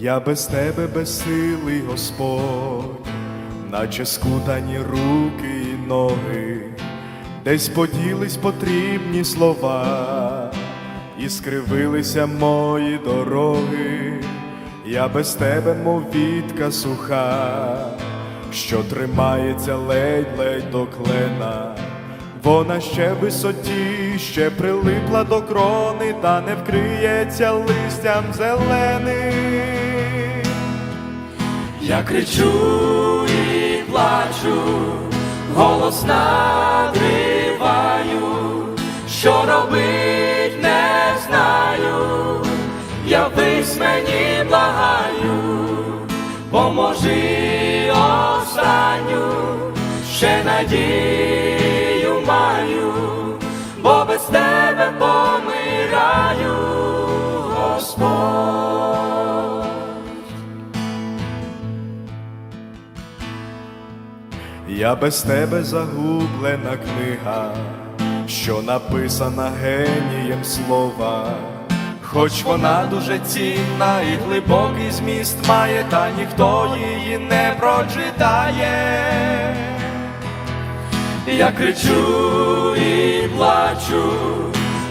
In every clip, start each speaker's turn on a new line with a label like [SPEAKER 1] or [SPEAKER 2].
[SPEAKER 1] Я без тебе безсилий Господь, наче скутані руки і ноги, десь поділись потрібні слова, і скривилися мої дороги, я без тебе, мов вітка суха, що тримається ледь-ледь до клена. Вона ще висоті, ще прилипла до крони, та не вкриється листям зеленим.
[SPEAKER 2] Я кричу і плачу, голос надриваю, що робить не знаю, явись мені благаю, поможи останню, ще надію маю, бо без тебе
[SPEAKER 1] Я без тебе загублена книга, що написана генієм слова, хоч вона дуже цінна і глибокий зміст має, та ніхто її не прочитає.
[SPEAKER 2] Я кричу і плачу,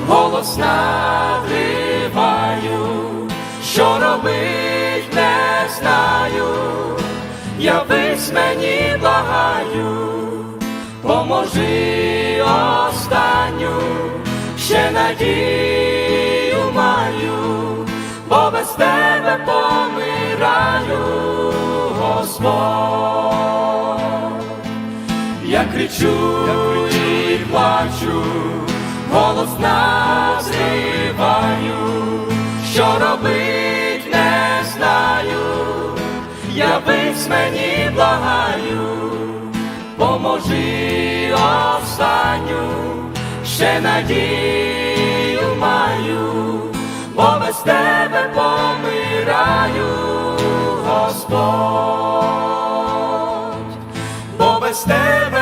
[SPEAKER 2] голос надриваю, що робить не знаю, явись мені благаю, поможи останню, ще надію маю, бо без тебе помираю, Господь. Я кричу, і плачу, голос називаю, що робить не знаю, я явись мені благаю, поможи останню, ще надію маю, бо без тебе помираю, Господь. Бо без тебе